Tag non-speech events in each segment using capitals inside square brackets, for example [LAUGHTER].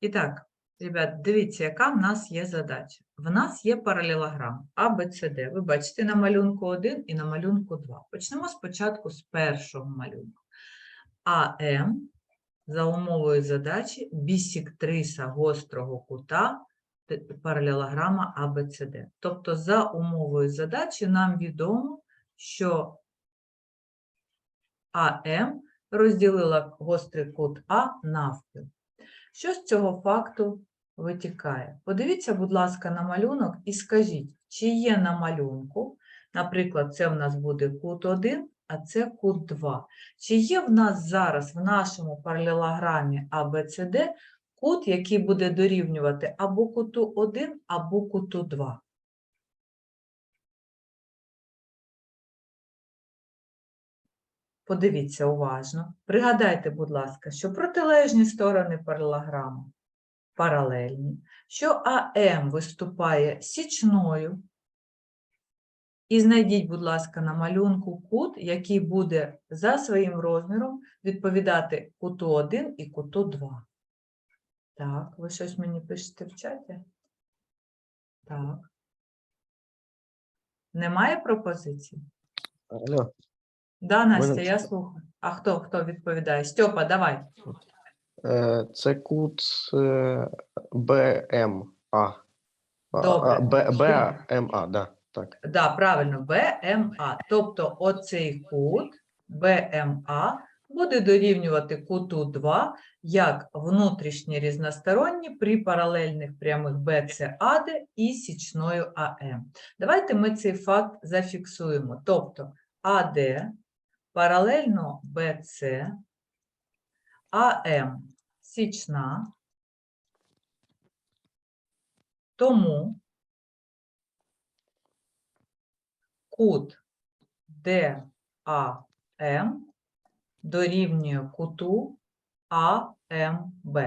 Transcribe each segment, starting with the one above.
І так, ребят, дивіться, яка в нас є задача. В нас є паралелограм А. Ви бачите на малюнку 1 і на малюнку 2. Почнемо спочатку з першого малюнку. АМ за умовою задачі бісіктриса гострого кута паралелограма АБЦД. Тобто, за умовою задачі нам відомо, що АМ розділила гострий кут А навпіл. Що з цього факту витікає? Подивіться, будь ласка, на малюнок і скажіть, чи є на малюнку, наприклад, це в нас буде кут 1, а це кут 2. Чи є в нас зараз в нашому паралелограмі ABCD кут, який буде дорівнювати або куту 1, або куту 2? Подивіться уважно. Пригадайте, будь ласка, що протилежні сторони паралелограму паралельні, що АМ виступає січною. І знайдіть, будь ласка, на малюнку кут, який буде за своїм розміром відповідати куту 1 і куту 2. Так, ви щось мені пишете в чаті? Так. Немає пропозицій? Алло, Да, Настя, я слухаю. А хто хто відповідає? Стьопа, давай. е, це кут е, БМА. Добре. БМА, да, так. Да, правильно, БМА. Тобто оцей кут БМА буде дорівнювати куту 2 як внутрішні різносторонні при паралельних прямих БЦАД і січною АМ. Давайте ми цей факт зафіксуємо. Тобто АД паралельно БЦ, АМ січна, тому кут ДАМ дорівнює куту АМБ.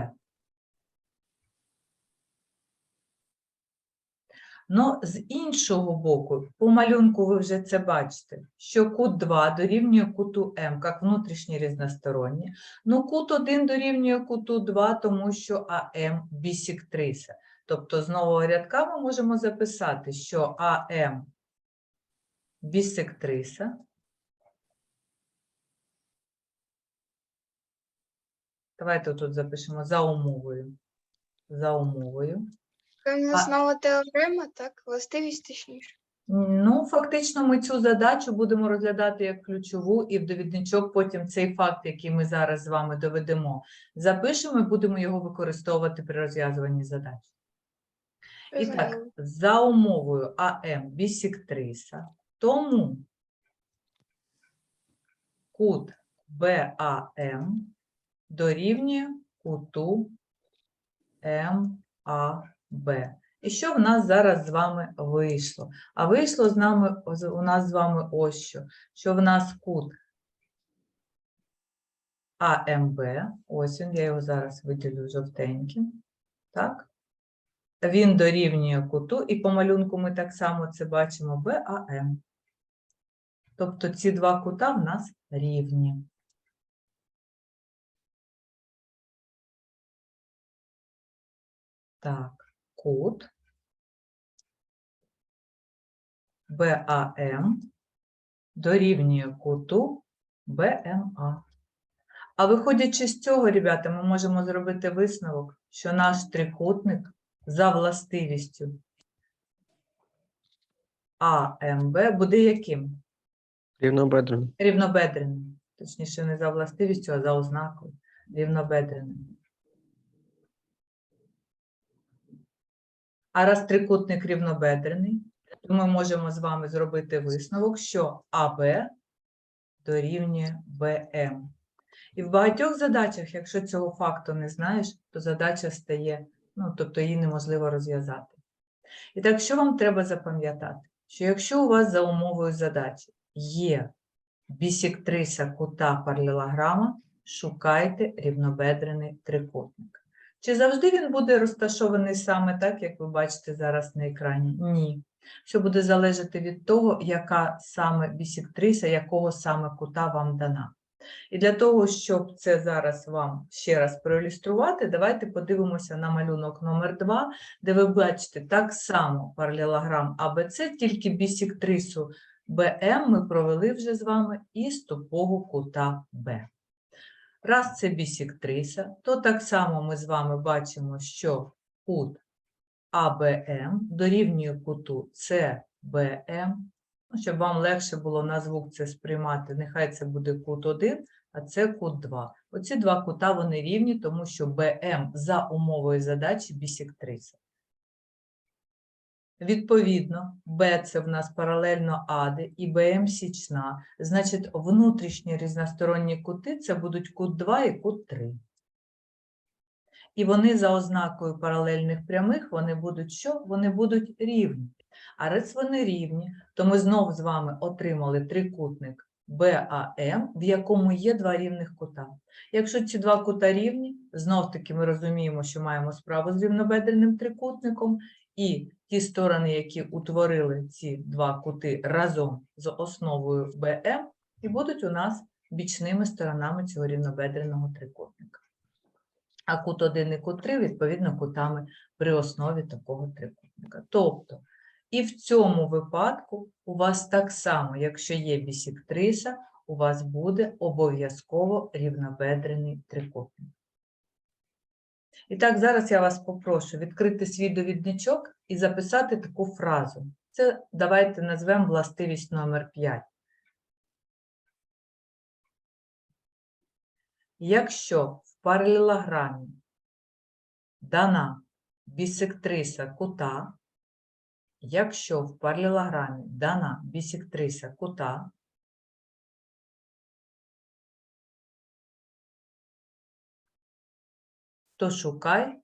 Ну, з іншого боку, по малюнку ви вже це бачите, що кут 2 дорівнює куту М, як внутрішні різносторонні. Ну, кут 1 дорівнює куту 2, тому що АМ бісектриса. Тобто з нового рядка ми можемо записати, що АМ бісектриса. Давайте тут запишемо за умовою. За умовою. Нас нова теорема, так? Властивість точніше. Ну, фактично, ми цю задачу будемо розглядати як ключову, і в довідничок потім цей факт, який ми зараз з вами доведемо, запишемо і будемо його використовувати при розв'язуванні задач. І так, за умовою АМ бісектриса, тому кут БАМ дорівнює куту МАБ. І що в нас зараз з вами вийшло? А вийшло з нами, у нас з вами ось що, що в нас кут АМБ, ось він, я його зараз виділю жовтеньким, так? Він дорівнює куту, і по малюнку ми так само це бачимо БАМ. Тобто ці два кута в нас рівні. Так, кут БАМ дорівнює куту БМА. А виходячи з цього, ребята, ми можемо зробити висновок, що наш трикутник за властивістю АМБ буде яким? Рівнобедрений. Рівнобедреним. Точніше, не за властивістю, а за ознакою. Рівнобедреним. А раз трикутник рівнобедрений, то ми можемо з вами зробити висновок, що АБ дорівнює БМ. І в багатьох задачах, якщо цього факту не знаєш, то задача стає, ну, тобто її неможливо розв'язати. І так, що вам треба запам'ятати? Що якщо у вас за умовою задачі є бісектриса кута паралелограма, шукайте рівнобедрений трикутник. Чи завжди він буде розташований саме так, як ви бачите зараз на екрані? Ні. Все буде залежати від того, яка саме бісектриса, якого саме кута вам дана. І для того, щоб це зараз вам ще раз проілюструвати, давайте подивимося на малюнок номер 2, де ви бачите так само паралелограм АБЦ, тільки бісектрису БМ ми провели вже з вами із тупого кута Б. Раз це бісектриса, то так само ми з вами бачимо, що кут АБМ дорівнює куту СБМ. Ну, щоб вам легше було на звук це сприймати, нехай це буде кут 1, а це кут 2. Оці два кута вони рівні, тому що БМ за умовою задачі бісектриса. Відповідно, Б це в нас паралельно ади і БМ січна. Значить, внутрішні різносторонні кути це будуть кут 2 і кут 3. І вони за ознакою паралельних прямих, вони будуть що? Вони будуть рівні. А раз вони рівні, то ми знову з вами отримали трикутник БАМ, в якому є два рівних кута. Якщо ці два кута рівні, знов таки ми розуміємо, що маємо справу з рівнобедреним трикутником, і ті сторони, які утворили ці два кути разом з основою БМ, і будуть у нас бічними сторонами цього рівнобедреного трикутника. А кут 1 і кут 3, відповідно, кутами при основі такого трикутника. Тобто, і в цьому випадку у вас так само, якщо є бісектриса, у вас буде обов'язково рівнобедрений трикутник. І так, зараз я вас попрошу відкрити свій довідничок і записати таку фразу. Це давайте назвемо властивість номер 5. Якщо в паралелограмі дана бісектриса кута, якщо в паралелограмі дана бісектриса кута, то шукай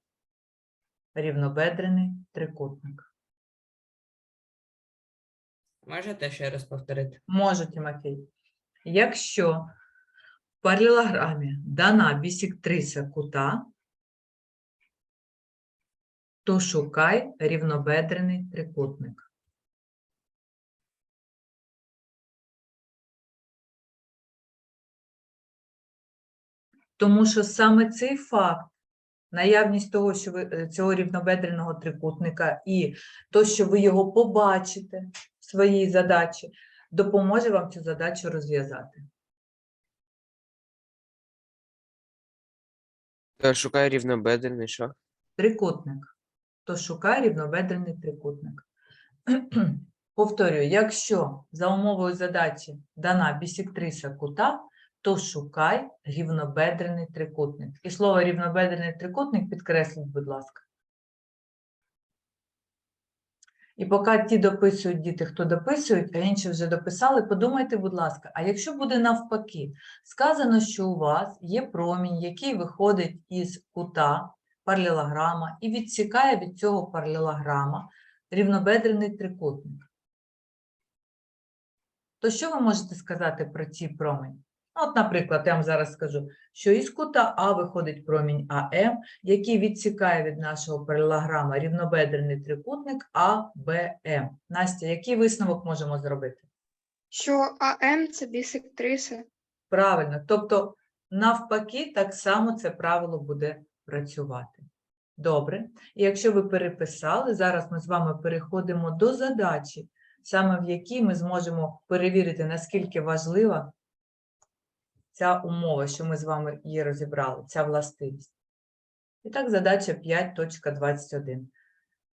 рівнобедрений трикутник. Можете ще раз повторити? Може, Тимофій. Якщо в паралелограмі дана бісектриса кута, то шукай рівнобедрений трикутник. Тому що саме цей факт, наявність того, що ви е, цього рівнобедреного трикутника і то, що ви його побачите в своїй задачі, допоможе вам цю задачу розв'язати. Та шукаю рівнобедрений, що? Трикутник. То шукай рівнобедрений трикутник. [CLEARS THROAT] Повторюю, якщо за умовою задачі дана бісектриса кута, то шукай рівнобедрений трикутник. І слово рівнобедрений трикутник підкресліть, будь ласка. І поки ті дописують діти, хто дописують, а інші вже дописали, подумайте, будь ласка, а якщо буде навпаки, сказано, що у вас є промінь, який виходить із кута паралелограма і відсікає від цього паралелограма рівнобедрений трикутник. То що ви можете сказати про ці промені? Ну, От, наприклад, я вам зараз скажу, що із кута А виходить промінь АМ, який відсікає від нашого паралелограма рівнобедрений трикутник АБМ. Настя, який висновок можемо зробити? Що АМ це бісектриса. Правильно. Тобто, навпаки, так само це правило буде працювати. Добре. І якщо ви переписали, зараз ми з вами переходимо до задачі, саме в якій ми зможемо перевірити, наскільки важлива ця умова, що ми з вами її розібрали, ця властивість. І так, задача 5.21.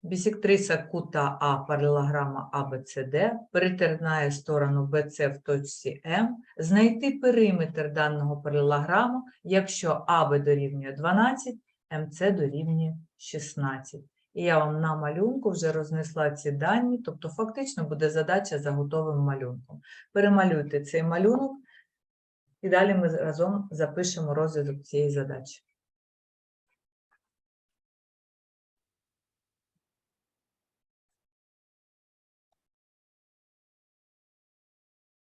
Бісектриса кута А паралелограма ABCD перетинає сторону BC в точці М, знайти периметр даного паралелограму, якщо АБ дорівнює 12, МЦ дорівнює 16. І я вам на малюнку вже рознесла ці дані, тобто фактично буде задача за готовим малюнком. Перемалюйте цей малюнок, і далі ми разом запишемо розв'язок цієї задачі.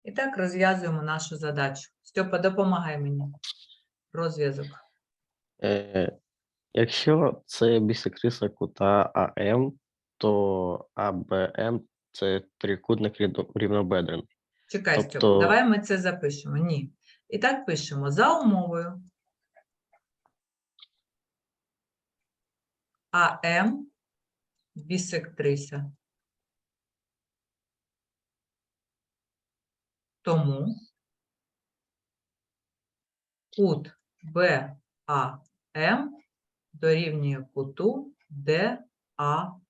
І так розв'язуємо нашу задачу. Стьопа, допомагай мені. Розв'язок. Е, якщо це бісектриса кута АМ, то АБМ це трикутник рівно- рівнобедрений. Чекай, Тобто- давай ми це запишемо. Ні. І так пишемо за умовою АМ бісектриса. Тому кут БАМ дорівнює куту ДАМ.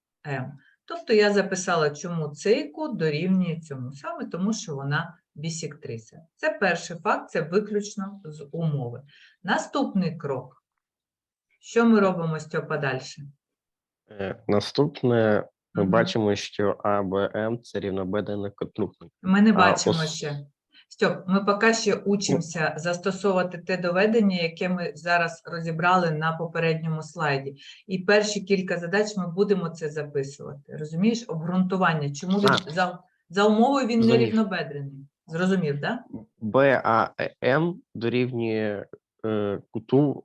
Тобто я записала, чому цей кут дорівнює цьому, саме тому, що вона бісектриса. Це перший факт, це виключно з умови. Наступний крок. Що ми робимо Стьопа далі? Е, Наступне ми Мгм. бачимо, що АБМ це рівнобедрений трикутник. Ми не А, бачимо ос- ще. Стьоп, ми поки ще учимося застосовувати те доведення, яке ми зараз розібрали на попередньому слайді. І перші кілька задач ми будемо це записувати. Розумієш, обґрунтування. Чому він А. за, за умовою він не рівнобедрений? Зрозумів, так? БАМ дорівнює е, куту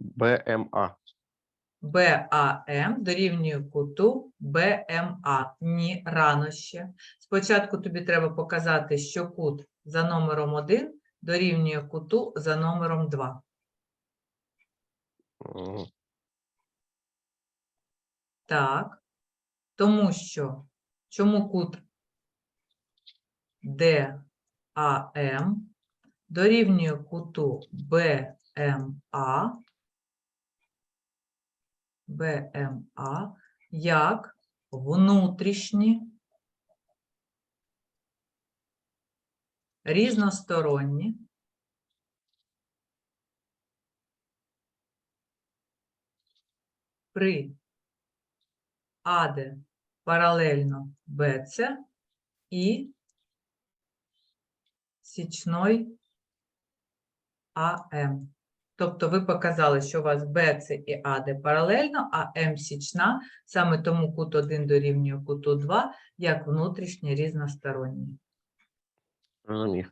БМА. БАМ дорівнює куту БМА. Ні, рано ще. Спочатку тобі треба показати, що кут за номером 1 дорівнює куту за номером 2. Мгм. Так, тому що чому кут ДАМ дорівнює куту БМА, БМА як внутрішні різносторонні при АД паралельно БЦ і січной АМ. Тобто ви показали, що у вас БЦ і АД паралельно, а М січна, саме тому кут 1 дорівнює куту 2, як внутрішні різносторонні. Розумів.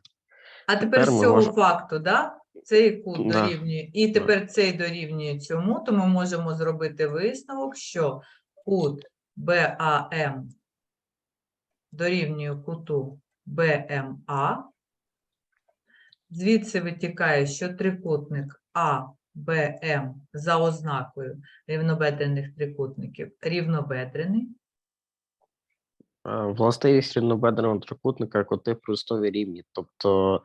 А тепер Тепер з цього можемо- факту, да, цей кут Да. дорівнює, і тепер цей дорівнює цьому, то ми можемо зробити висновок, що кут БАМ дорівнює куту БМА. Звідси витікає, що трикутник АБМ за ознакою рівнобедрених трикутників рівнобедрений. Властивість рівнобедреного трикутника коти в простові рівні, тобто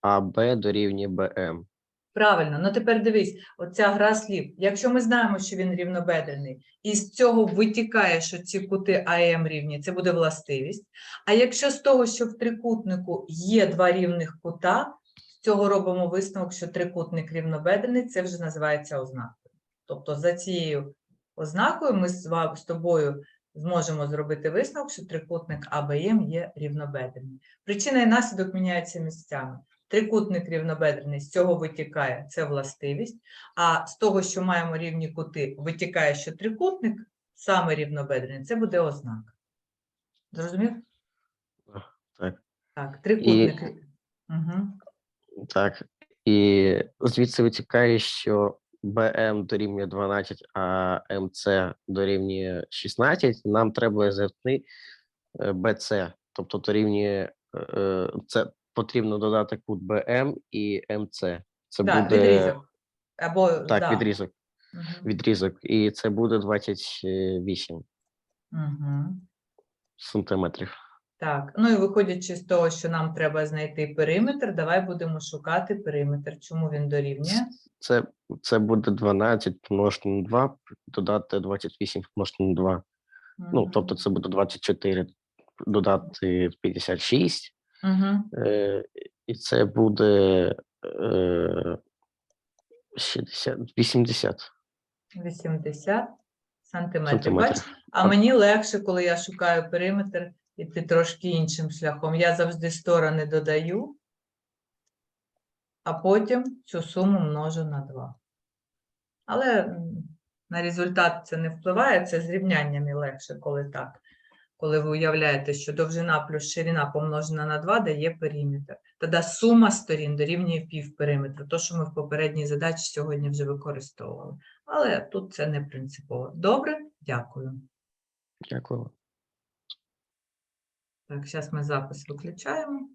АБ дорівнює БМ. Правильно, ну тепер дивись, оця гра слів. Якщо ми знаємо, що він рівнобедрений, і з цього витікає, що ці кути АМ рівні, це буде властивість. А якщо з того, що в трикутнику є два рівних кута, цього робимо висновок, що трикутник рівнобедрений, це вже називається ознакою. Тобто за цією ознакою ми з тобою зможемо зробити висновок, що трикутник АБМ є рівнобедрений. Причина і наслідок міняються місцями. Трикутник рівнобедрений, з цього витікає це властивість, а з того, що маємо рівні кути, витікає, що трикутник саме рівнобедрений, це буде ознака. Зрозумів? Так. Так, трикутник. Угу. Так. І звідси витікає, що БМ дорівнює 12, а МЦ дорівнює 16. Нам треба знайти е, БЦ, тобто дорівнює е, це потрібно додати кут БМ і МЦ. Це Так, буде відрізок. Або, так, да. відрізок. Мгм. Відрізок, і це буде 28 Мгм. сантиметрів. Так, ну і виходячи з того, що нам треба знайти периметр, давай будемо шукати периметр. Чому він дорівнює? Це, це буде 12 помножити на 2, додати 28 помножити на 2. Ну, тобто це буде 24, додати 56, Мгм. е, і це буде е, 60, 80 80 сантиметрів. сантиметрів. Бач? А мені легше, коли я шукаю периметр, іти трошки іншим шляхом. Я завжди сторони додаю, а потім цю суму множу на 2. Але на результат це не впливає, це з рівняннями легше, коли так. Коли ви уявляєте, що довжина плюс ширина помножена на 2 дає периметр. Тоді сума сторін дорівнює пів периметру, то, що ми в попередній задачі сьогодні вже використовували. Але тут це не принципово. Добре, дякую. Дякую. Так, зараз ми запис виключаємо.